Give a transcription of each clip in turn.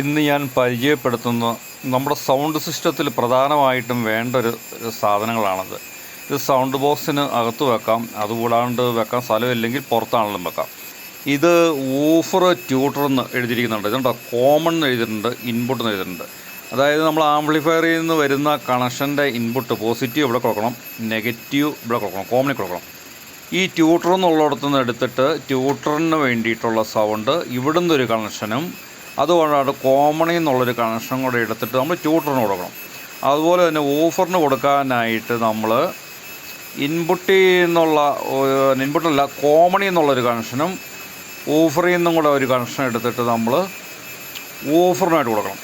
ഇന്ന് ഞാൻ പരിചയപ്പെടുത്തുന്ന നമ്മുടെ സൗണ്ട് സിസ്റ്റത്തിൽ പ്രധാനമായിട്ടും വേണ്ട ഒരു സാധനങ്ങളാണത്. ഇത് സൗണ്ട് ബോക്സിന് അകത്ത് വെക്കാം അതുകൂടാണ്ട് വെക്കാൻ സ്ഥലമില്ലെങ്കിൽ പുറത്താണെങ്കിലും വെക്കാം. ഇത് ഊഫർ ട്യൂട്ടർ എന്ന് എഴുതിയിരിക്കുന്നുണ്ട്. ഇതുണ്ടോ? കോമൺ എന്ന് എഴുതിയിട്ടുണ്ട് ഇൻപുട്ട് എന്ന് എഴുതിയിട്ടുണ്ട്. അതായത് നമ്മൾ ആംപ്ലിഫയറിൽ നിന്ന് വരുന്ന കണക്ഷന്റെ ഇൻപുട്ട് പോസിറ്റീവ് ഇവിടെ കൊടുക്കണം നെഗറ്റീവ് ഇവിടെ കൊടുക്കണം കോമണിൽ കൊടുക്കണം. ഈ ട്യൂട്ടർ എന്നുള്ളിടത്തു നിന്ന് എടുത്തിട്ട് ട്യൂട്ടറിന് വേണ്ടിയിട്ടുള്ള സൗണ്ട് ഇവിടുന്ന് ഒരു കണക്ഷനും അതുകൊണ്ടാണ് കോമണിൽ നിന്നുള്ളൊരു കണക്ഷൻ കൂടെ എടുത്തിട്ട് നമ്മൾ ട്യൂട്ടറിന് കൊടുക്കണം. അതുപോലെ തന്നെ ഓഫറിന് കൊടുക്കാനായിട്ട് നമ്മൾ ഇൻപുട്ടിൽ നിന്നുള്ള ഇൻപുട്ടല്ല കോമണിൽ നിന്നുള്ളൊരു കണക്ഷനും ഓഫറിൽ നിന്നും കൂടെ ഒരു കണക്ഷൻ എടുത്തിട്ട് നമ്മൾ ഓഫറിനായിട്ട് കൊടുക്കണം.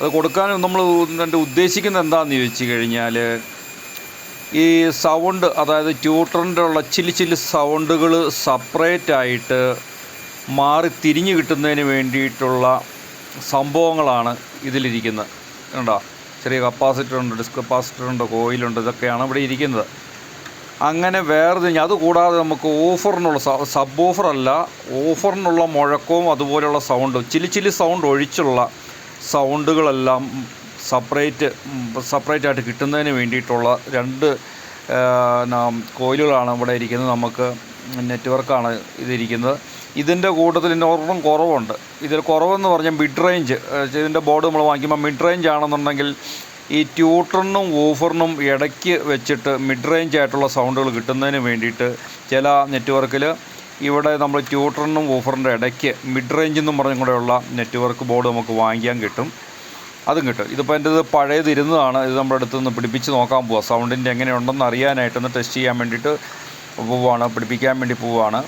അത് കൊടുക്കാൻ നമ്മൾ എന്റെ ഉദ്ദേശിക്കുന്നത് എന്താണെന്ന് ചോദിച്ചു കഴിഞ്ഞാൽ ഈ സൗണ്ട് അതായത് ട്യൂട്ടറിന്റെ ഉള്ള ചില്ലി ചില്ലി സൗണ്ടുകൾ സെപ്പറേറ്റ് ആയിട്ട് മാറി തിരിഞ്ഞു കിട്ടുന്നതിന് വേണ്ടിയിട്ടുള്ള സംഭവങ്ങളാണ് ഇതിലിരിക്കുന്നത്. കണ്ടോ? ചെറിയ കപ്പാസിറ്റർ ഉണ്ട് ഡിസ്ക് കപ്പാസിറ്റർ ഉണ്ട് കോയിലുണ്ട് ഇതൊക്കെയാണ് ഇവിടെ ഇരിക്കുന്നത്. അങ്ങനെ വേറെ അതുകൂടാതെ നമുക്ക് ഓഫറിനുള്ള സബ് ഓഫറല്ല ഓഫറിനുള്ള മുഴക്കവും അതുപോലെയുള്ള സൗണ്ടും ചില്ലി ചില്ലി സൗണ്ട് ഒഴിച്ചുള്ള സൗണ്ടുകളെല്ലാം സെപ്പറേറ്റ് സെപ്പറേറ്റ് ആയിട്ട് കിട്ടുന്നതിന് വേണ്ടിയിട്ടുള്ള രണ്ട് കോയിലുകളാണ് ഇവിടെ ഇരിക്കുന്നത്. നമുക്ക് നെറ്റ്വർക്കാണ് ഇതിരിക്കുന്നത്. ഇതിന്റെ കൂട്ടത്തിൽ ഇതിന്റെ ഒരെണ്ണം കുറവുണ്ട്. ഇതിൽ കുറവെന്ന് പറഞ്ഞാൽ മിഡ് റേഞ്ച് ഇതിന്റെ ബോർഡ് നമ്മൾ വാങ്ങിക്കുമ്പോൾ മിഡ് റേഞ്ച് ആണെന്നുണ്ടെങ്കിൽ ഈ ട്യൂട്ടറിനും ഓഫറിനും ഇടയ്ക്ക് വെച്ചിട്ട് മിഡ് റേഞ്ച് ആയിട്ടുള്ള സൗണ്ടുകൾ കിട്ടുന്നതിന് വേണ്ടിയിട്ട് ചില നെറ്റ്വർക്കിൽ ഇവിടെ നമ്മൾ ട്യൂട്ടറിനും ഓഫറിന്റെ ഇടയ്ക്ക് മിഡ് റേഞ്ച് എന്നും പറഞ്ഞും കൂടെയുള്ള നെറ്റ്വർക്ക് ബോർഡ് നമുക്ക് വാങ്ങിക്കാൻ കിട്ടും. അതും കിട്ടും. ഇതിപ്പോൾ എന്റെ ഇത് പഴയത് ഇരുന്നതാണ്. ഇത് നമ്മുടെ അടുത്ത് നിന്ന് പിടിപ്പിച്ച് നോക്കാൻ പോവാം. സൗണ്ടിന്റെ എങ്ങനെയുണ്ടെന്ന് അറിയാനായിട്ടൊന്ന് ടെസ്റ്റ് ചെയ്യാൻ വേണ്ടിയിട്ട് പോവുകയാണ് പിടിപ്പിക്കാൻ വേണ്ടി പോവുകയാണ്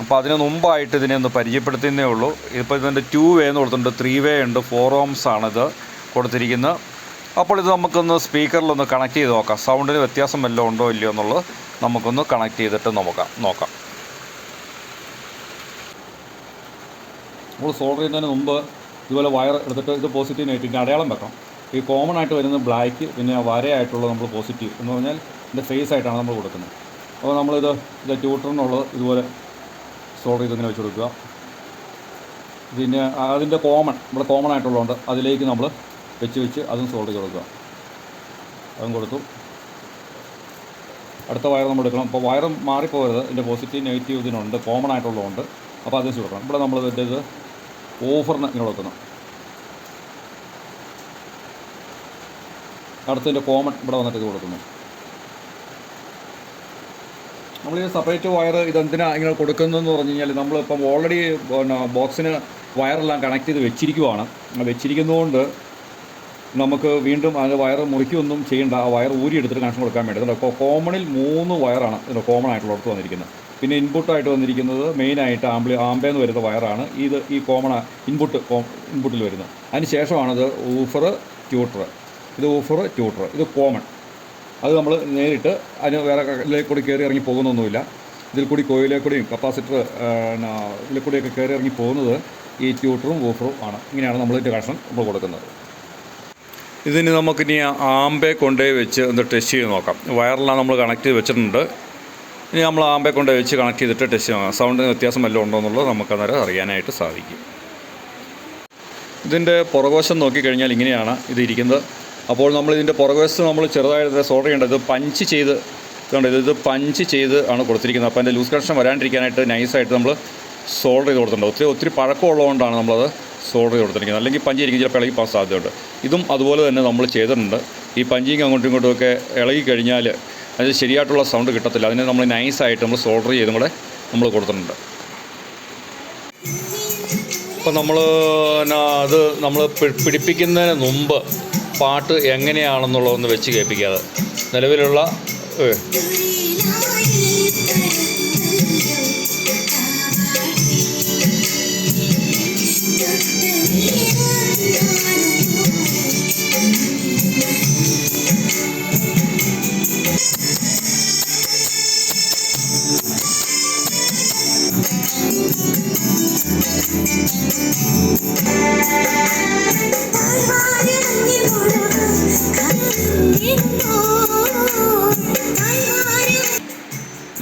അപ്പോൾ അതിന് മുമ്പായിട്ട് ഇതിനെ ഒന്ന് പരിചയപ്പെടുത്തുന്നേ ഉള്ളൂ. ഇപ്പോൾ ഇതിന്റെ ടു വേ എന്ന് കൊടുത്തിട്ടുണ്ട്. ത്രീ വേ ഉണ്ട്. ഫോർ ഓംസ് ആണിത് കൊടുത്തിരിക്കുന്നത്. അപ്പോൾ ഇത് നമുക്കൊന്ന് സ്പീക്കറിലൊന്ന് കണക്ട് ചെയ്ത് നോക്കാം. സൗണ്ടിന് വ്യത്യാസം വല്ലതും ഉണ്ടോ ഇല്ലയോ എന്നുള്ളത് നമുക്കൊന്ന് കണക്ട് ചെയ്തിട്ട് നോക്കാം നോക്കാം. നമ്മൾ സോൾഡർ ചെയ്യുന്നതിന് മുമ്പ് ഇതുപോലെ വയർ എടുത്തിട്ട് ഇത് പോസിറ്റീവ് നെഗറ്റീവിന്റെ അടയാളം വെക്കണം. ഈ കോമൺ ആയിട്ട് വരുന്ന ബ്ലാക്ക് പിന്നെ വരയായിട്ടുള്ളത് നമ്മൾ പോസിറ്റീവ് എന്ന് പറഞ്ഞാൽ ഇതിന്റെ ഫേസ് ആയിട്ടാണ് നമ്മൾ കൊടുക്കുന്നത്. അപ്പോൾ നമ്മളിത് ഇത് ട്യൂട്ടറിനുള്ളത് ഇതുപോലെ സോൾഡർ ചെയ്ത് ഇങ്ങനെ വെച്ച് കൊടുക്കുക. പിന്നെ അതിന്റെ കോമൺ ഇവിടെ കോമൺ ആയിട്ടുള്ളതുകൊണ്ട് അതിലേക്ക് നമ്മൾ വെച്ച് വെച്ച് അതും സോൾഡ് ചെയ്ത് കൊടുക്കുക. അതും കൊടുത്തു. അടുത്ത വയർ നമ്മൾ എടുക്കണം. അപ്പോൾ വയർ മാറിപ്പോകരുത്. ഇതിന്റെ പോസിറ്റീവ് നെഗറ്റീവ് ഇതിനുണ്ട്. കോമൺ ആയിട്ടുള്ളതുകൊണ്ട്. അപ്പോൾ അത് കൊടുക്കണം. ഇവിടെ നമ്മൾ ഇതിന്റെ ഇത് ഓഫറിന് ഇങ്ങനെ കൊടുക്കണം അടുത്തതിന്റെ കോമൺ ഇവിടെ വന്നിട്ട് ഇത് കൊടുക്കുന്നു. നമ്മൾ ഈ സെപ്പറേറ്റ് വയർ ഇതെന്തിനാണ് ഇങ്ങനെ കൊടുക്കുന്നതെന്ന് പറഞ്ഞു കഴിഞ്ഞാൽ നമ്മളിപ്പം ഓൾറെഡി പിന്നെ ബോക്സിന് വയറെല്ലാം കണക്ട് ചെയ്ത് വെച്ചിരിക്കുവാണ്. വെച്ചിരിക്കുന്നതുകൊണ്ട് നമുക്ക് വീണ്ടും അതിന്റെ വയർ മുറിക്കൊന്നും ചെയ്യേണ്ട. ആ വയർ ഊരി എടുത്തിട്ട് കണക്ഷൻ കൊടുക്കാൻ വേണ്ടി. അപ്പോൾ കോമണിൽ മൂന്ന് വയറാണ് ഇതിന്റെ കോമൺ ആയിട്ടുള്ള അടുത്ത് വന്നിരിക്കുന്നത്. പിന്നെ ഇൻപുട്ടായിട്ട് വന്നിരിക്കുന്നത് മെയിനായിട്ട് ആംബ്ലി ആംബേന്ന് വരുന്ന വയറാണ് ഇത് ഈ കോമൺ ഇൻപുട്ട് ഇൻപുട്ടിൽ വരുന്നത്. അതിന് ശേഷമാണത് ഊഫർ ട്യൂട്ടർ ഇത് ഊഫർ ട്യൂട്ടർ ഇത് കോമൺ അത് നമ്മൾ നേരിട്ട് അതിന് വേറെ ഇതിലേക്ക് കൂടി കയറി ഇറങ്ങി പോകുന്നൊന്നുമില്ല. ഇതിൽ കൂടി കോയിലേ കൂടിയും കപ്പാസിറ്റർ ഇതിൽ കൂടിയൊക്കെ കയറി ഇറങ്ങി പോകുന്നത് ഈ ട്യൂട്ടറും ഓഫറും ആണ്. ഇങ്ങനെയാണ് നമ്മൾ ഇതിന്റെ കണക്ഷൻ നമ്മൾ കൊടുക്കുന്നത്. ഇതിന് നമുക്കിനി ആമ്പെ കൊണ്ടേ വെച്ച് ഒന്ന് ടെസ്റ്റ് ചെയ്ത് നോക്കാം. വയറിലാണ് നമ്മൾ കണക്ട് ചെയ്ത് വെച്ചിട്ടുണ്ട്. ഇനി നമ്മൾ ആമ്പെ കൊണ്ടേ വെച്ച് കണക്ട് ചെയ്തിട്ട് ടെസ്റ്റ് ചെയ്യാം സൗണ്ടിന് വ്യത്യാസം വല്ലതും ഉണ്ടോ എന്നുള്ളത് നമുക്കന്നേരം അറിയാനായിട്ട് സാധിക്കും. ഇതിന്റെ പുറകോശം നോക്കിക്കഴിഞ്ഞാൽ ഇങ്ങനെയാണ് ഇത് ഇരിക്കുന്നത്. അപ്പോൾ നമ്മൾ ഇതിന്റെ പുറകുവശത്ത് നമ്മൾ ചെറുതായിട്ട് സോൾഡർ ചെയ്യേണ്ടത് പഞ്ച് ചെയ്ത് കണ്ടോ ഇത് പഞ്ച് ചെയ്ത് ആണ് കൊടുത്തിരിക്കുന്നത്. അപ്പോൾ അതിന്റെ ലൂസ് കണക്ഷൻ വരാണ്ടിരിക്കാനായിട്ട് നൈസായിട്ട് നമ്മൾ സോൾഡർ ചെയ്ത് കൊടുത്തിട്ടുണ്ട്. ഒത്തിരി ഒത്തിരി പഴക്കമുള്ളതുകൊണ്ടാണ് നമ്മളത് സോൾഡർ ചെയ്ത് കൊടുത്തിരിക്കുന്നത്. അല്ലെങ്കിൽ പഞ്ച് ഇരിക്കും ചിലപ്പോൾ ഇളകി പോകാൻ സാധ്യതയുണ്ട്. ഇതും അതുപോലെ തന്നെ നമ്മൾ ചെയ്തിട്ടുണ്ട്. ഈ പഞ്ചിങ് അങ്ങോട്ടും ഇങ്ങോട്ടും ഒക്കെ ഇളകി കഴിഞ്ഞാൽ അതിന് ശരിയായിട്ടുള്ള സൗണ്ട് കിട്ടത്തില്ല. അതിനെ നമ്മൾ നൈസായിട്ട് നമ്മൾ സോൾഡർ ചെയ്തും കൂടെ നമ്മൾ കൊടുത്തിട്ടുണ്ട്. അപ്പോൾ നമ്മൾ അത് നമ്മൾ പിടിപ്പിക്കുന്നതിന് മുമ്പ് പാട്ട് എങ്ങനെയാണെന്നുള്ളതൊന്ന് വെച്ച് കേൾപ്പിക്കാതെ. നിലവിലുള്ള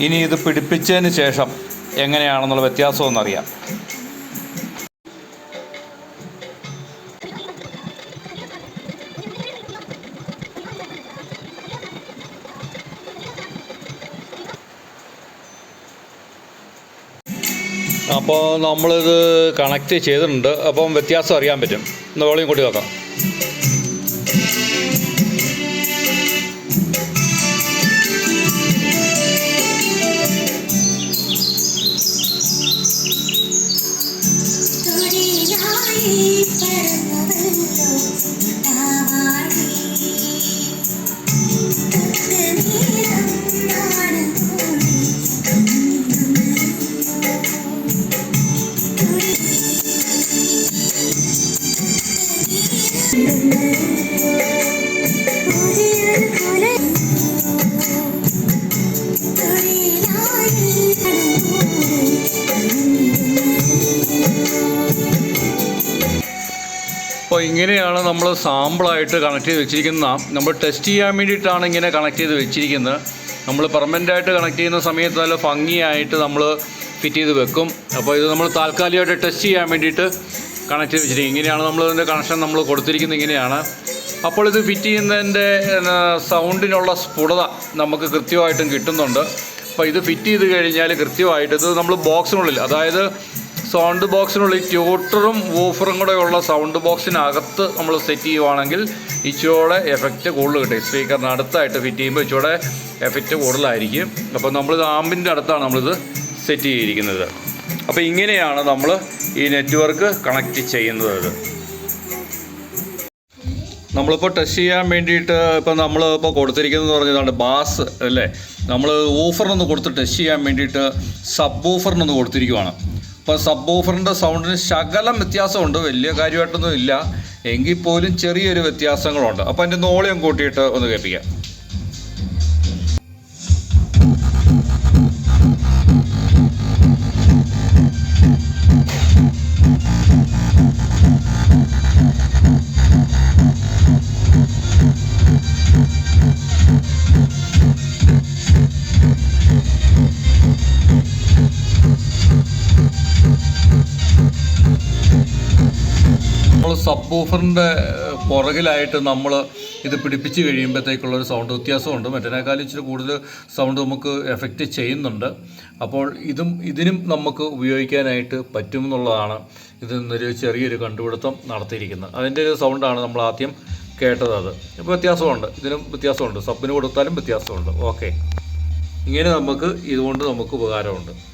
ഇനി ഇത് പിടിപ്പിച്ചതിന് ശേഷം എങ്ങനെയാണെന്നുള്ള വ്യത്യാസമൊന്നറിയാം അപ്പോൾ നമ്മളിത് കണക്റ്റ് ചെയ്തിട്ടുണ്ട്. അപ്പം വ്യത്യാസം അറിയാൻ പറ്റും. ഒന്ന് വോളിയും കൂട്ടി നോക്കാം. I'm not അപ്പോൾ ഇങ്ങനെയാണ് നമ്മൾ സാമ്പിളായിട്ട് കണക്ട് ചെയ്ത് വെച്ചിരിക്കുന്ന നമ്മൾ ടെസ്റ്റ് ചെയ്യാൻ വേണ്ടിയിട്ടാണ് ഇങ്ങനെ കണക്ട് ചെയ്ത് വെച്ചിരിക്കുന്നത്. നമ്മൾ പെർമനന്റായിട്ട് കണക്ട് ചെയ്യുന്ന സമയത്ത് നല്ല ഭംഗിയായിട്ട് നമ്മൾ ഫിറ്റ് ചെയ്ത് വെക്കും. അപ്പോൾ ഇത് നമ്മൾ താൽക്കാലികമായിട്ട് ടെസ്റ്റ് ചെയ്യാൻ വേണ്ടിയിട്ട് കണക്ട് ചെയ്ത് വെച്ചിരിക്കും ഇങ്ങനെയാണ് നമ്മൾ ഇതിന്റെ കണക്ഷൻ നമ്മൾ കൊടുത്തിരിക്കുന്നത് ഇങ്ങനെയാണ്. അപ്പോൾ ഇത് ഫിറ്റ് ചെയ്യുന്നതിന്റെ സൗണ്ടിനുള്ള സ്ഫുടത നമുക്ക് കൃത്യമായിട്ടും കിട്ടുന്നുണ്ട്. അപ്പോൾ ഇത് ഫിറ്റ് ചെയ്ത് കഴിഞ്ഞാൽ കൃത്യമായിട്ട് ഇത് നമ്മൾ ബോക്സിനുള്ളിൽ അതായത് സൗണ്ട് ബോക്സിനുള്ളിൽ ട്യൂട്ടറും വൂഫറും കൂടെ ഉള്ള സൗണ്ട് ബോക്സിനകത്ത് നമ്മൾ സെറ്റ് ചെയ്യുവാണെങ്കിൽ ഇച്ചിരൂടെ എഫക്റ്റ് കൂടുതൽ കിട്ടും. സ്പീക്കറിന് അടുത്തായിട്ട് ഫിറ്റ് ചെയ്യുമ്പോൾ ഇച്ചിരൂടെ എഫക്റ്റ് കൂടുതലായിരിക്കും. അപ്പോൾ നമ്മളിത് ആമ്പിന്റെ അടുത്താണ് നമ്മളിത് സെറ്റ് ചെയ്തിരിക്കുന്നത്. അപ്പോൾ ഇങ്ങനെയാണ് നമ്മൾ ഈ നെറ്റ്വർക്ക് കണക്റ്റ് ചെയ്യുന്നത്. നമ്മളിപ്പോൾ ടെസ്റ്റ് ചെയ്യാൻ വേണ്ടിയിട്ട് ഇപ്പം നമ്മൾ ഇപ്പോൾ കൊടുത്തിരിക്കുന്നത് പറഞ്ഞതാണ് ബാസ് അല്ലേ? നമ്മൾ ഊഫറിനൊന്ന് കൊടുത്ത് ടെസ്റ്റ് ചെയ്യാൻ വേണ്ടിയിട്ട് സബ് ഊഫറിനൊന്ന് കൊടുത്തിരിക്കുവാണ്. അപ്പോൾ സബ് ഓഫറിന്റെ സൗണ്ടിന് ശകലം വ്യത്യാസമുണ്ട്. വലിയ കാര്യമായിട്ടൊന്നും ഇല്ല. എങ്കിൽ പോലും ചെറിയൊരു വ്യത്യാസങ്ങളുണ്ട്. അപ്പോൾ അതിന്റെ നോളിയം കൂട്ടിയിട്ട് ഒന്ന് കേൾപ്പിക്കാം. സബ് ഊഫറിന്റെ പുറകിലായിട്ട് നമ്മൾ ഇത് പിടിപ്പിച്ച് കഴിയുമ്പോഴത്തേക്കുള്ളൊരു സൗണ്ട് വ്യത്യാസമുണ്ട്. മറ്റേനേക്കാളും ഇച്ചിരി കൂടുതൽ സൗണ്ട് നമുക്ക് എഫക്റ്റ് ചെയ്യുന്നുണ്ട്. അപ്പോൾ ഇതും ഇതിനും നമുക്ക് ഉപയോഗിക്കാനായിട്ട് പറ്റുമെന്നുള്ളതാണ് ഇതിൽ നിന്നൊരു ചെറിയൊരു കണ്ടുപിടുത്തം നടത്തിയിരിക്കുന്നത്. അതിന്റെ ഒരു സൗണ്ടാണ് നമ്മൾ ആദ്യം കേട്ടത് അത്. ഇപ്പോൾ വ്യത്യാസമുണ്ട്. ഇതിനും വ്യത്യാസമുണ്ട്. സബിന് കൊടുത്താലും വ്യത്യാസമുണ്ട്. ഓക്കെ. ഇങ്ങനെ നമുക്ക് ഇതുകൊണ്ട് നമുക്ക് ഉപകാരമുണ്ട്.